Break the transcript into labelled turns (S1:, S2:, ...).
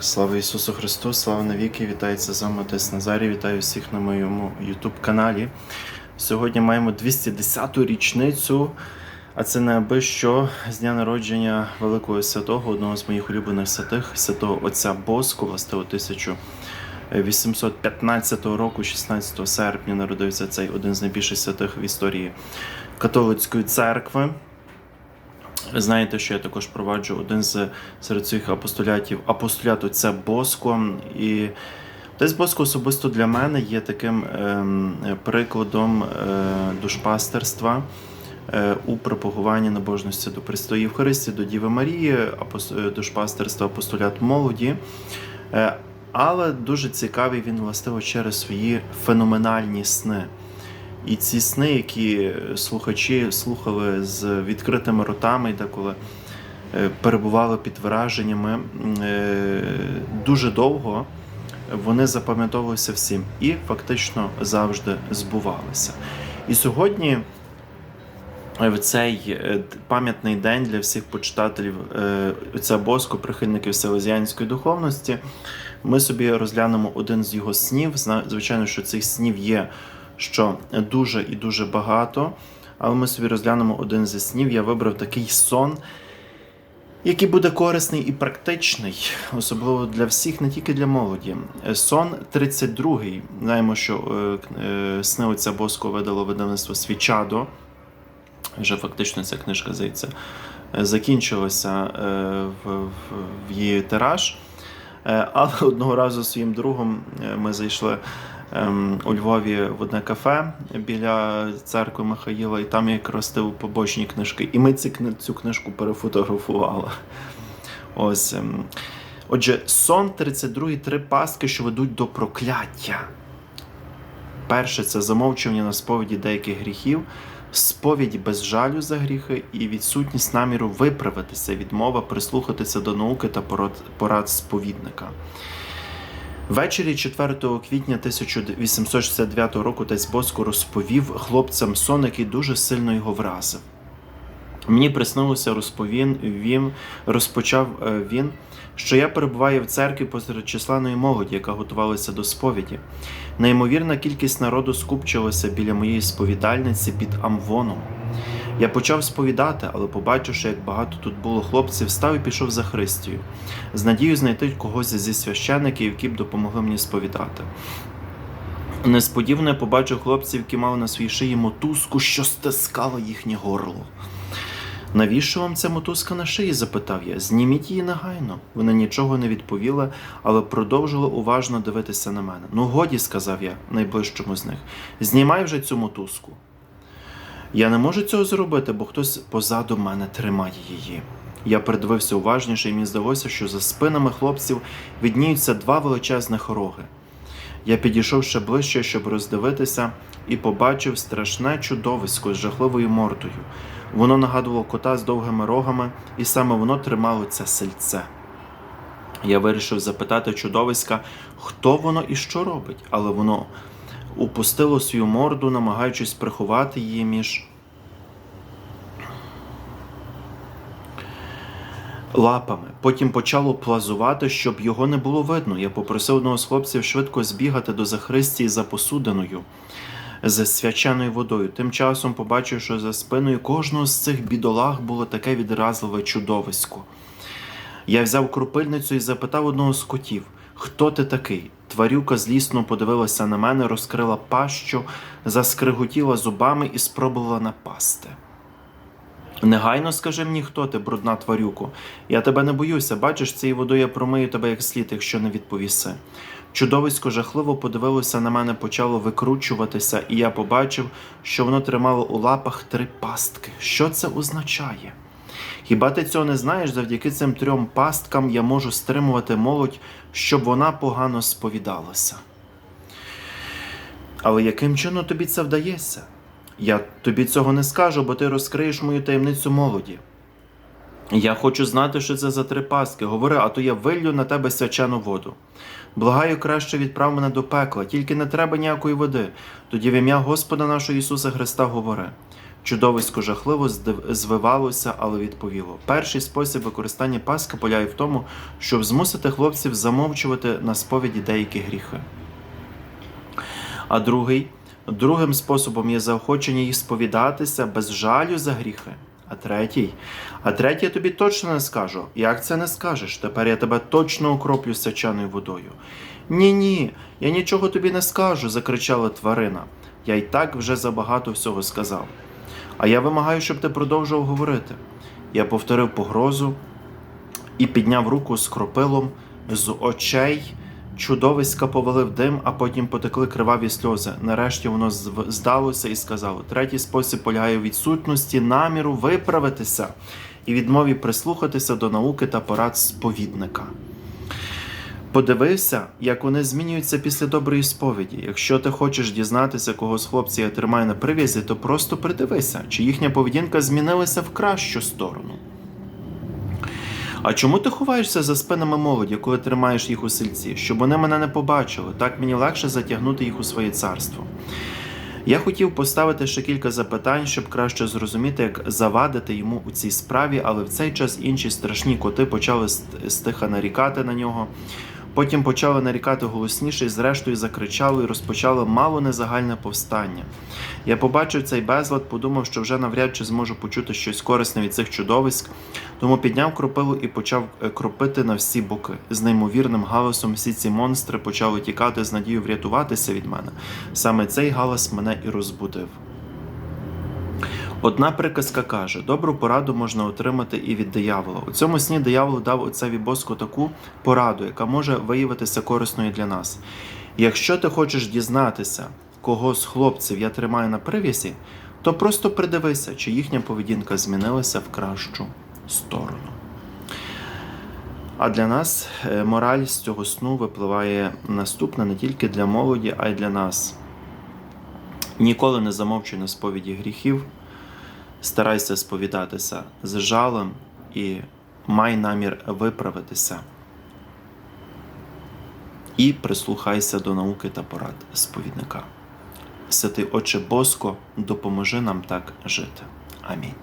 S1: Слава Ісусу Христу, слава навіки! Вітається з вами Отець Назарій. Вітаю всіх на моєму YouTube каналі. Сьогодні маємо 210-ту річницю, а це не аби що з дня народження Великого Святого, одного з моїх улюблених святих, святого Отця Боску, власне, 1815 року, 16 серпня, народився цей один з найбільших святих в історії католицької церкви. Ви знаєте, що я також проваджу один з серед своїх апостолятів апостолят отця Боско. І отець Боско особисто для мене є таким ем, прикладом е, душпастерства е, у пропагуванні набожності до Престої Євхаристії, до Діви Марії, е, душпастерства апостолят молоді. Е, але дуже цікавий він властиво через свої феноменальні сни. І ці сни, які слухачі слухали з відкритими ротами, деколи е, перебували під враженнями е, дуже довго, вони запам'ятовувалися всім і фактично завжди збувалися. І сьогодні, е, в цей пам'ятний день для всіх почитателів отця Боско, прихильників селезіанської духовності, ми собі розглянемо один з його снів. Звичайно, що цих снів є що дуже і дуже багато. Але ми собі розглянемо один зі снів. Я вибрав такий сон, який буде корисний і практичний, особливо для всіх, не тільки для молоді. Сон 32-й. Знаємо, що е, е, сни отця Боско видало видавництво Свічадо. Вже фактично ця книжка, здається, закінчилася е, в, в, її тираж. Але одного разу своїм другом ми зайшли у Львові в одне кафе біля церкви Михаїла, і там я якраз тив побочні книжки. І ми цю книжку перефотографували. Ось. ем. Отже, сон 32 три пастки, що ведуть до прокляття. Перше це замовчування на сповіді деяких гріхів, сповідь без жалю за гріхи і відсутність наміру виправитися, відмова прислухатися до науки та порад сповідника. Ввечері 4 квітня 1869 року отець Боско розповів хлопцям сон, який дуже сильно його вразив. Мені приснилося, розповін він, розпочав е, він, що я перебуваю в церкві посеред численної молоді, яка готувалася до сповіді. Неймовірна кількість народу скупчилася біля моєї сповідальниці під амвоном. Я почав сповідати, але побачивши, як багато тут було хлопців, став і пішов за Христію, з надією знайти когось зі священиків, які б допомогли мені сповідати. Несподівано я побачив хлопців, які мали на своїй шиї мотузку, що стискала їхнє горло. Навіщо вам ця мотузка на шиї? запитав я. Зніміть її негайно. Вони нічого не відповіли, але продовжили уважно дивитися на мене. Ну, годі, сказав я найближчому з них. Знімай вже цю мотузку. Я не можу цього зробити, бо хтось позаду мене тримає її. Я придивився уважніше, і мені здалося, що за спинами хлопців відніються два величезних роги. Я підійшов ще ближче, щоб роздивитися, і побачив страшне чудовисько з жахливою мордою. Воно нагадувало кота з довгими рогами, і саме воно тримало це сельце. Я вирішив запитати чудовиська, хто воно і що робить, але воно упустило свою морду, намагаючись приховати її між лапами. Потім почало плазувати, щоб його не було видно. Я попросив одного з хлопців швидко збігати до Захристії за посудиною з свяченою водою. Тим часом побачив, що за спиною кожного з цих бідолах було таке відразливе чудовисько. Я взяв крупильницю і запитав одного з котів, хто ти такий? Тварюка злісно подивилася на мене, розкрила пащу, заскриготіла зубами і спробувала напасти. Негайно скажи мені, хто ти, брудна тварюко. Я тебе не боюся, бачиш, цією водою я промию тебе як слід, якщо не відповіси. Чудовисько жахливо подивилося на мене, почало викручуватися, і я побачив, що воно тримало у лапах три пастки. Що це означає? Хіба ти цього не знаєш? Завдяки цим трьом пасткам я можу стримувати молодь, щоб вона погано сповідалася. Але яким чином тобі це вдається? Я тобі цього не скажу, бо ти розкриєш мою таємницю молоді. Я хочу знати, що це за три пастки. Говори, а то я виллю на тебе свячену воду. Благаю, краще відправ мене до пекла, тільки не треба ніякої води. Тоді в ім'я Господа нашого Ісуса Христа говори. Чудовисько жахливо звивалося, але відповіло. Перший спосіб використання Пасхи полягає в тому, щоб змусити хлопців замовчувати на сповіді деякі гріхи. А другий, другим способом є заохочення їх сповідатися без жалю за гріхи. А третій, а третій я тобі точно не скажу. Як це не скажеш? Тепер я тебе точно окроплю сячаною водою. Ні, ні, я нічого тобі не скажу, закричала тварина. Я й так вже забагато всього сказав. А я вимагаю, щоб ти продовжував говорити. Я повторив погрозу і підняв руку з кропилом з очей. Чудовиська повалив дим, а потім потекли криваві сльози. Нарешті воно здалося і сказало: третій спосіб полягає у відсутності наміру виправитися і відмові прислухатися до науки та порад сповідника. Подивився, як вони змінюються після доброї сповіді. Якщо ти хочеш дізнатися, кого з хлопців я тримаю на прив'язі, то просто придивися, чи їхня поведінка змінилася в кращу сторону. А чому ти ховаєшся за спинами молоді, коли тримаєш їх у сельці? Щоб вони мене не побачили, так мені легше затягнути їх у своє царство. Я хотів поставити ще кілька запитань, щоб краще зрозуміти, як завадити йому у цій справі, але в цей час інші страшні коти почали стиха нарікати на нього. Потім почали нарікати голосніше і зрештою закричали і розпочали мало не загальне повстання. Я побачив цей безлад, подумав, що вже навряд чи зможу почути щось корисне від цих чудовиськ, тому підняв кропилу і почав е, кропити на всі боки. З неймовірним галасом всі ці монстри почали тікати з надією врятуватися від мене. Саме цей галас мене і розбудив. Одна приказка каже: добру пораду можна отримати і від диявола. У цьому сні диявол дав отцеві боску таку пораду, яка може виявитися корисною для нас. Якщо ти хочеш дізнатися, кого з хлопців я тримаю на прив'язі, то просто придивися, чи їхня поведінка змінилася в кращу сторону. А для нас е, мораль з цього сну випливає наступна не тільки для молоді, а й для нас. Ніколи не замовчуй на сповіді гріхів, старайся сповідатися з жалем і май намір виправитися. І прислухайся до науки та порад сповідника. Святий Отче Боско, допоможи нам так жити. Амінь.